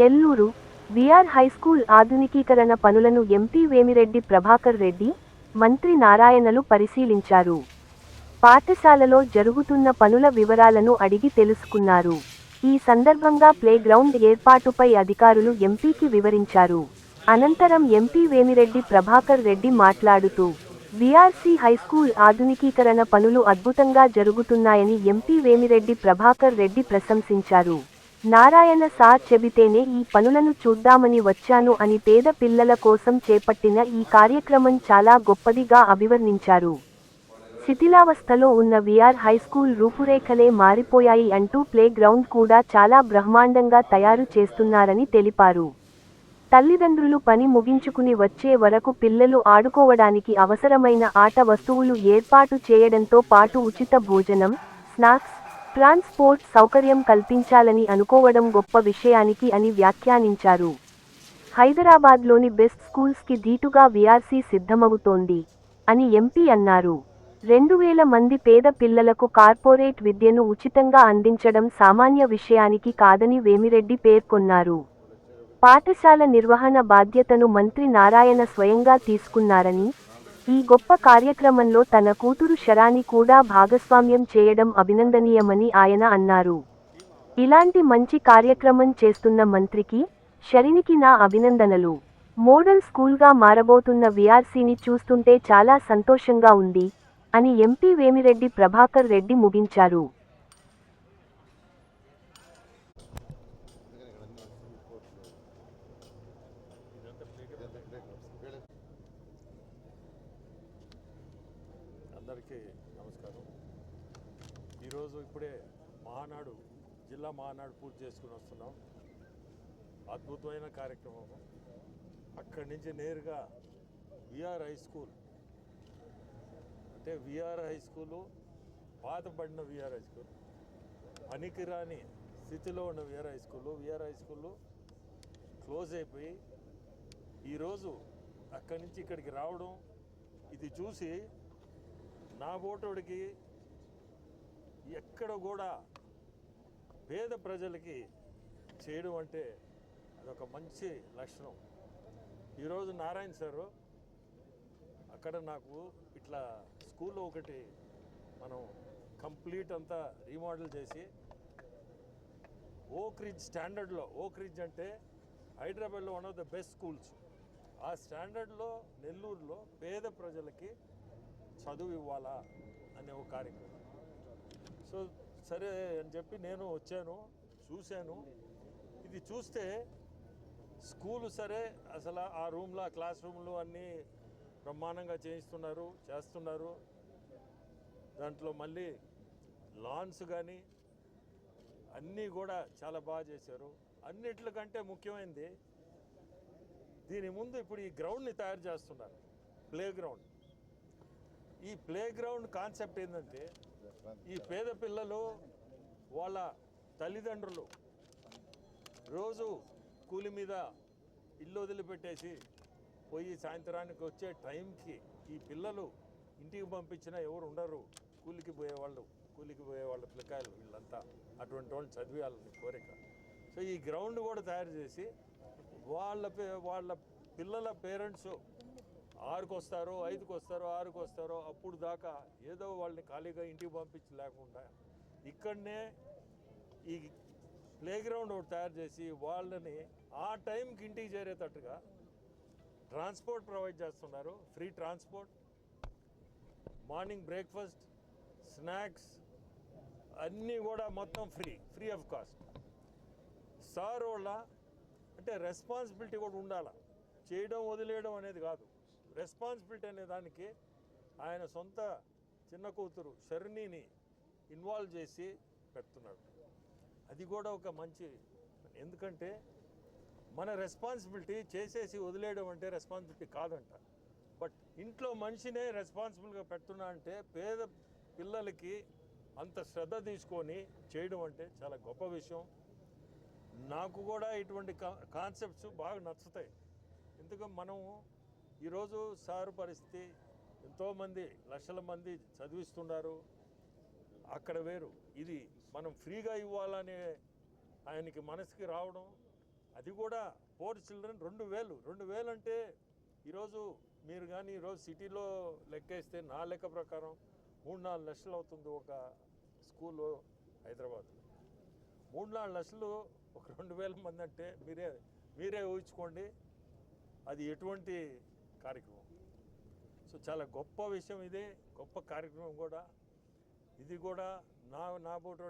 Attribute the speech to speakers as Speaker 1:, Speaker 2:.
Speaker 1: Nellore VR high school ఆధునికీకరణ పనులను MP Vemireddy Prabhakar Reddy మంత్రి నారాయణలు పరిశీలించారు. పాఠశాలలో జరుగుతున్న పనుల వివరాలను అడిగి తెలుసుకున్నారు. ఈ సందర్భంగా ప్లేగ్రౌండ్ ఏర్పాటుపై అధికారులు ఎంపీకి వివరించారు. అనంతరం ఎంపీ వేమిరెడ్డి ప్రభాకర్ రెడ్డి మాట్లాడుతూ విఆర్సీ హైస్కూల్ ఆధునికీకరణ పనులు అద్భుతంగా జరుగుతున్నాయని ఎంపీ వేమిరెడ్డి ప్రభాకర్ రెడ్డి ప్రశంసించారు. నారాయణ సార్ చెబితేనే ఈ పనులను చూద్దామని వచ్చాను అని పేద పిల్లల కోసం చేపట్టిన ఈ కార్యక్రమం చాలా గొప్పదిగా అభివర్ణించారు. శిథిలావస్థలో ఉన్న విఆర్ హైస్కూల్ రూపురేఖలే మారిపోయాయి అంటూ ప్లే గ్రౌండ్ కూడా చాలా బ్రహ్మాండంగా తయారు చేస్తున్నారని తెలిపారు. తల్లిదండ్రులు పని ముగించుకుని వచ్చే వరకు పిల్లలు ఆడుకోవడానికి అవసరమైన ఆట వస్తువులు ఏర్పాటు చేయడంతో పాటు ఉచిత భోజనం స్నాక్స్ ట్రాన్స్పోర్ట్ సౌకర్యం కల్పించాలని అనుకోవడం గొప్ప విషయానికి అని వ్యాఖ్యానించారు. హైదరాబాద్లోని బెస్ట్ స్కూల్స్కి ధీటుగా వీఆర్సీ సిద్ధమవుతోంది అని ఎంపీ అన్నారు. రెండు వేల మంది పేద పిల్లలకు కార్పొరేట్ విద్యను ఉచితంగా అందించడం సామాన్య విషయానికి కాదని వేమిరెడ్డి పేర్కొన్నారు. పాఠశాల నిర్వహణ బాధ్యతను మంత్రి నారాయణ స్వయంగా తీసుకున్నారని ఈ గొప్ప కార్యక్రమంలో తన కూతురు శరాని కూడా భాగస్వామ్యం చేయడం అభినందనీయమని ఆయన అన్నారు. ఇలాంటి మంచి కార్యక్రమం చేస్తున్న మంత్రికి శరినికి నా అభినందనలు. మోడల్ స్కూల్గా మారబోతున్న విఆర్సీని చూస్తుంటే చాలా సంతోషంగా ఉంది అని ఎంపీ వేమిరెడ్డి ప్రభాకర్ రెడ్డి ముగించారు.
Speaker 2: అందరికీ నమస్కారం. ఈరోజు ఇప్పుడే మహానాడు జిల్లా మహానాడు పూర్తి చేసుకుని వస్తున్నాం. అద్భుతమైన కార్యక్రమం. అక్కడి నుంచి నేరుగా విఆర్ హై స్కూల్. అంటే విఆర్ హై స్కూలు పాతబడిన విఆర్ హై స్కూల్ పనికిరాని స్థితిలో ఉన్న V R high school V R high school close అయిపోయి ఈరోజు అక్కడి నుంచి ఇక్కడికి రావడం ఇది చూసి నా ఓటోడికి ఎక్కడ కూడా పేద ప్రజలకి చేయడం అంటే అదొక మంచి లక్షణం. ఈరోజు నారాయణ సారు అక్కడ నాకు ఇట్లా స్కూల్లో ఒకటి మనం కంప్లీట్ అంతా రీమోడల్ చేసి ఓక్ రిజ్ స్టాండర్డ్లో ఓక్ రిజ్ అంటే హైదరాబాద్లో one of the best schools. ఆ స్టాండర్డ్లో నెల్లూరులో పేద ప్రజలకి చదువు ఇవ్వాలా అనే ఒక కార్యక్రమం. సో సరే అని చెప్పి నేను వచ్చాను చూశాను. ఇది చూస్తే స్కూలు సరే అసలు ఆ రూమ్లో ఆ క్లాస్ రూమ్లు అన్నీ బ్రహ్మాండంగా చేయిస్తున్నారు చేస్తున్నారు. దాంట్లో మళ్ళీ లాన్స్ కానీ అన్నీ కూడా చాలా బాగా చేశారు. అన్నిట్లకంటే ముఖ్యమైనది దీని ముందు ఇప్పుడు ఈ గ్రౌండ్ని తయారు చేస్తున్నారు ప్లే గ్రౌండ్ ఈ ప్లే గ్రౌండ్ కాన్సెప్ట్ ఏంటంటే ఈ పేద పిల్లలు వాళ్ళ తల్లిదండ్రులు రోజు కూలి మీద ఇల్లు వదిలిపెట్టేసి పోయి సాయంత్రానికి వచ్చే టైంకి ఈ పిల్లలు ఇంటికి పంపించినా ఎవరు ఉండరు. కూలికి పోయేవాళ్ళు కూలికి పోయేవాళ్ళ పిల్లకాయలు వీళ్ళంతా. అటువంటి వాళ్ళు చదివేయాలని కోరిక. సో ఈ గ్రౌండ్ కూడా తయారు చేసి వాళ్ళ పే- వాళ్ళ పిల్లల పేరెంట్స్ ఆరుకు వస్తారో ఐదుకు వస్తారో ఆరుకు వస్తారో అప్పుడు దాకా ఏదో వాళ్ళని ఖాళీగా ఇంటికి పంపించి లేకుండా ఇక్కడనే ఈ ప్లే గ్రౌండ్ ఒకటి తయారు చేసి వాళ్ళని ఆ టైంకి ఇంటికి చేరేటట్టుగా ట్రాన్స్పోర్ట్ ప్రొవైడ్ చేస్తున్నారు. Free transport morning breakfast snacks అన్నీ కూడా మొత్తం free free of cost. Sir వాళ్ళ అంటే రెస్పాన్సిబిలిటీ కూడా ఉండాలి. చేయడం వదిలేయడం అనేది కాదు. రెస్పాన్సిబిలిటీ అనే దానికి ఆయన సొంత చిన్న కూతురు శరణిని ఇన్వాల్వ్ చేసి పెడుతున్నాడు. అది కూడా ఒక మంచి ఎందుకంటే మన రెస్పాన్సిబిలిటీ చేసేసి వదిలేయడం అంటే రెస్పాన్సిబిలిటీ కాదంట. బట్ ఇంట్లో మనిషినే రెస్పాన్సిబుల్గా పెడుతున్నా అంటే పేద పిల్లలకి అంత శ్రద్ధ తీసుకొని చేయడం అంటే చాలా గొప్ప విషయం. నాకు కూడా ఇటువంటి కాన్సెప్ట్స్ బాగా నచ్చుతాయి. ఎందుకంటే మనం ఈరోజు సారు పరిస్థితి ఎంతోమంది లక్షల మంది చదివిస్తున్నారు. అక్కడ వేరు. ఇది మనం ఫ్రీగా ఇవ్వాలనే ఆయనకి మనసుకి రావడం అది కూడా పోర్ చిల్డ్రన్ రెండు వేలు. రెండు వేలు అంటే ఈరోజు మీరు కానీ ఈరోజు సిటీలో లెక్కేస్తే నా లెక్క ప్రకారం మూడు నాలుగు లక్షలు అవుతుంది ఒక స్కూలు హైదరాబాద్లో. మూడు నాలుగు లక్షలు ఒక రెండు వేల మంది అంటే మీరే మీరే ఊహించుకోండి. అది ఎటువంటి కార్యక్రమం. సో చాలా గొప్ప విషయం ఇది గొప్ప కార్యక్రమం కూడా. ఇది కూడా నా నా పోటీ